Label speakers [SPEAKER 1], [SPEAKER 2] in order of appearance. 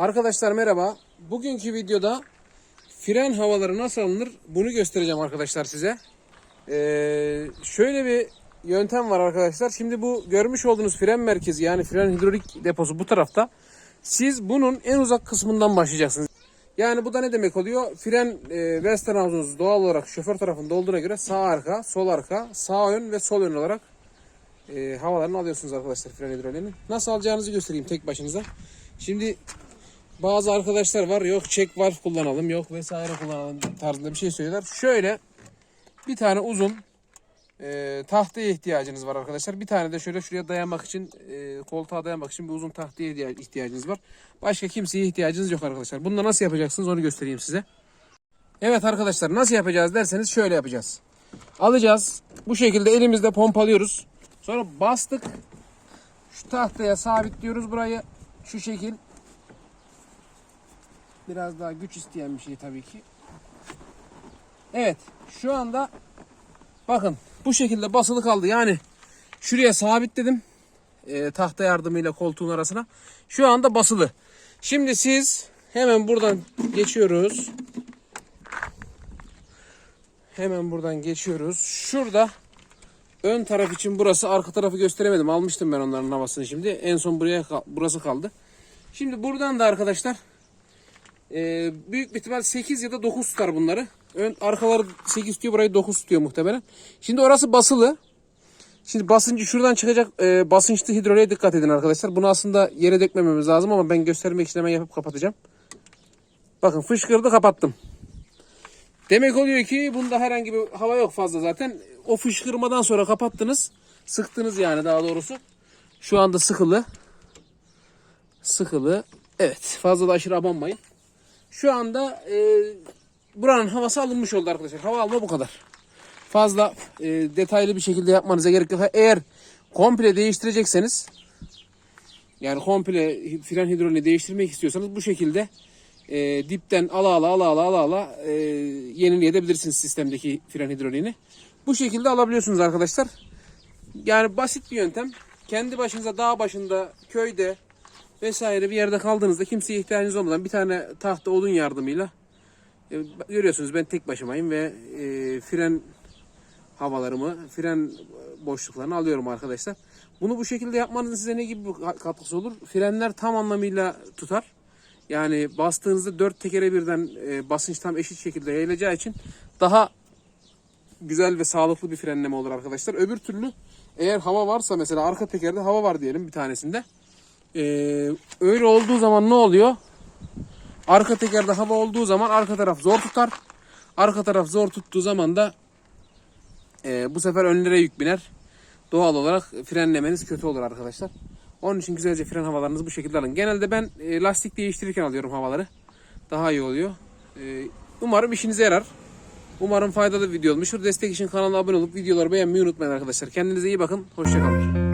[SPEAKER 1] Arkadaşlar merhaba. Bugünkü videoda fren havaları nasıl alınır bunu göstereceğim arkadaşlar size. Ee, şöyle bir yöntem var arkadaşlar. Şimdi bu görmüş olduğunuz fren merkezi yani fren hidrolik deposu bu tarafta. Siz bunun en uzak kısmından başlayacaksınız. Yani bu da ne demek oluyor? Fren e, Westernhausen'unuz doğal olarak şoför tarafında olduğuna göre sağ arka, sol arka, sağ ön ve sol ön olarak e, havalarını alıyorsunuz arkadaşlar fren hidroliğini. Nasıl alacağınızı göstereyim tek başınıza. Şimdi bazı arkadaşlar var yok çek valve kullanalım yok vesaire kullanalım tarzında bir şey söylüyorlar. Şöyle bir tane uzun e, tahtaya ihtiyacınız var arkadaşlar. Bir tane de şöyle şuraya dayanmak için e, koltuğa dayanmak için bir uzun tahtaya ihtiya- ihtiyacınız var. Başka kimseye ihtiyacınız yok arkadaşlar. Bunu nasıl yapacaksınız onu göstereyim size. Evet arkadaşlar nasıl yapacağız derseniz şöyle yapacağız. Alacağız. Bu şekilde elimizde pompalıyoruz. Sonra bastık. Şu tahtaya sabitliyoruz burayı. Şu şekil. Biraz daha güç isteyen bir şey tabii ki. Evet. Şu anda bakın bu şekilde basılı kaldı. Yani şuraya sabitledim. Ee, tahta yardımıyla koltuğun arasına. Şu anda basılı. Şimdi siz hemen buradan geçiyoruz. Hemen buradan geçiyoruz. Şurada ön taraf için burası arka tarafı gösteremedim. Almıştım ben onların havasını şimdi. En son buraya burası kaldı. Şimdi buradan da arkadaşlar e, büyük bir ihtimal 8 ya da 9 tutar bunları. Ön arkaları 8 tutuyor, burayı 9 tutuyor muhtemelen. Şimdi orası basılı. Şimdi basıncı şuradan çıkacak e, basınçlı hidroliğe dikkat edin arkadaşlar. Bunu aslında yere dökmememiz lazım ama ben göstermek için hemen yapıp kapatacağım. Bakın fışkırdı kapattım. Demek oluyor ki bunda herhangi bir hava yok fazla zaten. O fışkırmadan sonra kapattınız. Sıktınız yani daha doğrusu. Şu anda sıkılı. Sıkılı. Evet fazla da aşırı abanmayın. Şu anda e, buranın havası alınmış oldu arkadaşlar. Hava alma bu kadar. Fazla e, detaylı bir şekilde yapmanıza gerek yok. Eğer komple değiştirecekseniz yani komple fren hidrolini değiştirmek istiyorsanız bu şekilde e, dipten ala ala ala ala ala ala e, yenileyebilirsiniz sistemdeki fren hidroliğini. Bu şekilde alabiliyorsunuz arkadaşlar. Yani basit bir yöntem. Kendi başınıza dağ başında, köyde vesaire bir yerde kaldığınızda kimseye ihtiyacınız olmadan bir tane tahta odun yardımıyla e, görüyorsunuz ben tek başımayım ve e, fren havalarımı, fren boşluklarını alıyorum arkadaşlar. Bunu bu şekilde yapmanızın size ne gibi bir katkısı olur? Frenler tam anlamıyla tutar. Yani bastığınızda dört tekere birden e, basınç tam eşit şekilde yayılacağı için daha güzel ve sağlıklı bir frenleme olur arkadaşlar. Öbür türlü eğer hava varsa mesela arka tekerde hava var diyelim bir tanesinde. E, öyle olduğu zaman ne oluyor? Arka tekerde hava olduğu zaman arka taraf zor tutar. Arka taraf zor tuttuğu zaman da e, bu sefer önlere yük biner. Doğal olarak frenlemeniz kötü olur arkadaşlar. Onun için güzelce fren havalarınızı bu şekilde alın. Genelde ben e, lastik değiştirirken alıyorum havaları. Daha iyi oluyor. E, umarım işinize yarar. Umarım faydalı bir video olmuştur. Destek için kanala abone olup videoları beğenmeyi unutmayın arkadaşlar. Kendinize iyi bakın. Hoşçakalın.